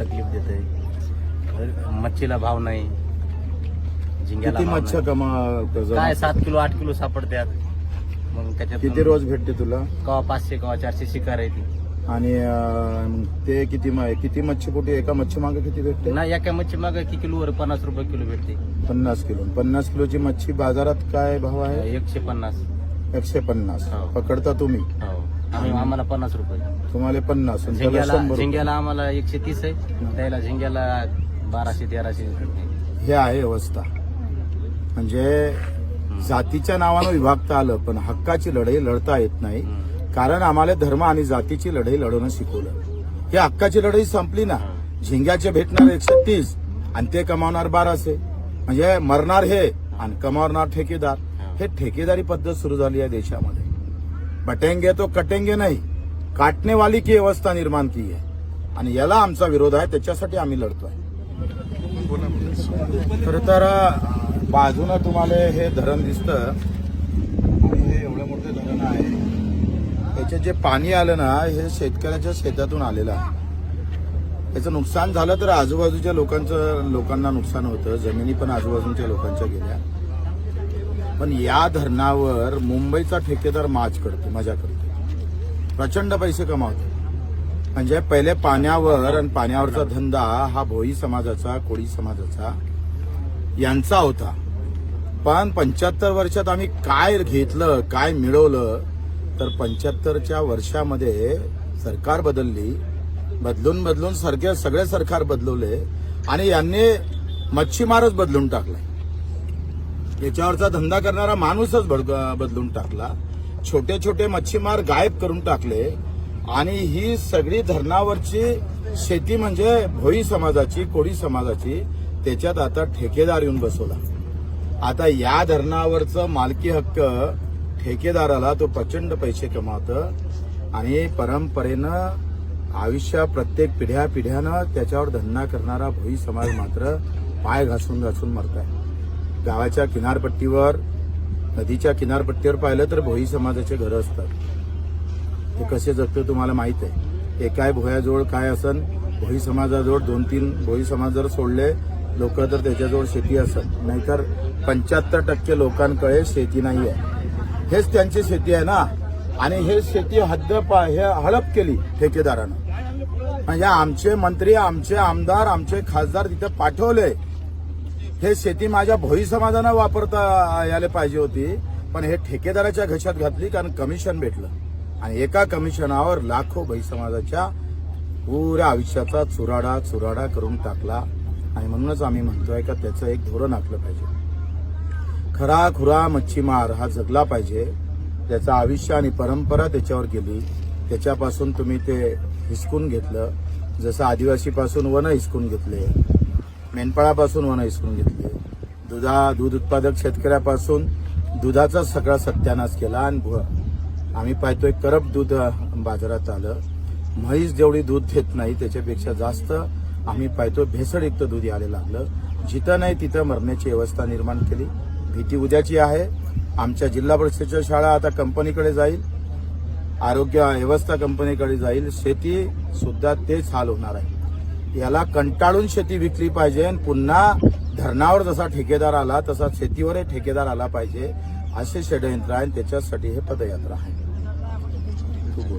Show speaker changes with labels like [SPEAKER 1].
[SPEAKER 1] तकलीफ देते मच्छीला भाव नाही. झिंग्याला
[SPEAKER 2] किती
[SPEAKER 1] भाव
[SPEAKER 2] मच्छा
[SPEAKER 1] नाही.
[SPEAKER 2] कमा जमा-
[SPEAKER 1] काय सात किलो आठ किलो सापडतात मग त्याच्यात
[SPEAKER 2] किती रोज भेटते तुला?
[SPEAKER 1] कवा पाचशे कवा चारशे शिकार आहे ती.
[SPEAKER 2] आणि अं, ते किती म- किती मच्छी पोटी एका मच्छी मागे किती भेटते?
[SPEAKER 1] ना एका मच्छी माग किती किलोवर पन्नास रुपये किलो भेटते.
[SPEAKER 2] पन्नास किलो. पन्नास किलोची मच्छी बाजारात काय भाव आहे?
[SPEAKER 1] एकशे पन्नास.
[SPEAKER 2] एकशे पन्नास.
[SPEAKER 1] हो.
[SPEAKER 2] पकडता तुम्ही?
[SPEAKER 1] हो. आम्ही आम्हाला पन्नास रुपये.
[SPEAKER 2] तुम्हाला पन्नास आणि त्याला
[SPEAKER 1] झिंग्याला
[SPEAKER 2] शंभर रुपये.
[SPEAKER 1] झिंग्याला आम्हाला एकशे तीस आहे. त्याला झिंग्याला बाराशे तेराशे
[SPEAKER 2] हे आहे अवस्था म्हणजे जातीच्या नावानं विभागता आलं पण हक्काची लढाई लढता येत नाही. कारण आम्हाला धर्म आणि जातीची लढाई लढवणं शिकवलं. ही हक्काची लढाई संपली ना झिंग्याचे भेटणार एकशे तीस आणि ते कमावणार बाराशे. म्हणजे मरणार हे आणि कमावणार ठेकेदार. हे ठेकेदारी पद्धत सुरू झाली आहे देशामध्ये. बटेंगे तो कटेंगे नाही। काटणे वाली की व्यवस्था निर्माण की आहे आणि याला आमचा विरोध आहे त्याच्यासाठी आम्ही लढतोय. खर तर बाजूनं तुम्हाला हे धरण दिसतं. आणि हे एवढं मोठं धरण आहे. त्याचे जे पाणी आलं ना हे शेतकऱ्याच्या शेतातून आलेलं आहे. त्याचं नुकसान झालं तर आजूबाजूच्या लोकांचं लोकांना नुकसान होतं. जमिनी पण आजूबाजूच्या लोकांच्या गेल्या. पण या धरणावर मुंबईचा ठेकेदार माज करतो मजा करतो प्रचंड पैसे कमावतो. म्हणजे पहिले पाण्यावर आणि पाण्यावरचा धंदा हा भोई समाजाचा कोळी समाजाचा यांचा होता. पण पंच्याहत्तर वर्षात आम्ही काय घेतलं काय मिळवलं तर पंच्याहत्तरच्या वर्षामध्ये सरकार बदलली. बदलून बदलून सरके सगळे सरकार बदलवले. आणि यांनी मच्छीमारच बदलून टाकलाय. याच्यावरचा धंदा करणारा माणूसच बदलून टाकला. छोटे छोटे मच्छीमार गायब करून टाकले. आणि ही सगळी धरणावरची शेती म्हणजे भोई समाजाची कोळी समाजाची त्याच्यात आता ठेकेदार येऊन बसवला. आता या धरणावरचं मालकी हक्क ठेकेदाराला तो प्रचंड पैसे कमावतं आणि परंपरेनं आयुष्या प्रत्येक पिढ्या पिढ्यानं त्याच्यावर धंदा करणारा भोई समाज मात्र पाय घासून घासून मरताय. गावाच्या किनारपट्टीवर नदीच्या किनारपट्टीवर पाहिलं तर भोई समाजाचे घरं असतात. ते कसे जगते तुम्हाला माहीत आहे. एकाय भोयाजवळ काय असन भोई समाजाजवळ दोन तीन भोई समाज जर सोडले लोक तर त्याच्याजवळ शेती असत नाहीतर पंच्याहत्तर टक्के लोकांकडे शेती नाही आहे हेच त्यांची शेती आहे ना. आणि हे शेती हद्द पा- हे हडप केली ठेकेदारानं. म्हणजे आमचे मंत्री आमचे आमदार आमचे खासदार तिथे पाठवले. हे शेती माझ्या भोई समाजानं वापरता यायला पाहिजे होती पण हे ठेकेदाराच्या घशात घातली कारण कमिशन भेटलं. आणि एका कमिशनावर लाखो भई समाजाच्या पुऱ्या आयुष्याचा चुराडा चुराडा करून टाकला. आणि म्हणूनच आम्ही म्हणतोय का त्याचं एक धोरण आखलं पाहिजे. खरा खुरा मच्छीमार हा जगला पाहिजे. त्याचं आयुष्य आणि परंपरा त्याच्यावर गेली. त्याच्यापासून तुम्ही ते हिसकून घेतलं. जसं आदिवासीपासून वन हिसकून घेतले मेंढपाळापासून वन हिसकून घेतली. दुधा दूध उत्पादक शेतकऱ्यापासून दुधाचा सगळा सत्यानाश केला आणि आम्ही पाहतोय करप दूध बाजारात आलं. म्हैस जेवढी दूध देत नाही त्याच्यापेक्षा जास्त आम्ही पाहतोय भेसळयुक्त दूध यायला लागलं. जिथं नाही तिथं मरण्याची व्यवस्था निर्माण केली. भीती उद्याची आहे. आमच्या जिल्हा परिषदेच्या शाळा आता कंपनीकडे जाईल. आरोग्य व्यवस्था कंपनीकडे जाईल. शेती सुद्धा तेच हाल होणार आहे. याला कंटाळून शेती विकली पाहिजे आणि पुन्हा धरणावर जसा ठेकेदार आला तसा शेतीवरही ठेकेदार आला पाहिजे असे षडयंत्र आहे आणि त्याच्यासाठी हे पदयात्रा आहे. तू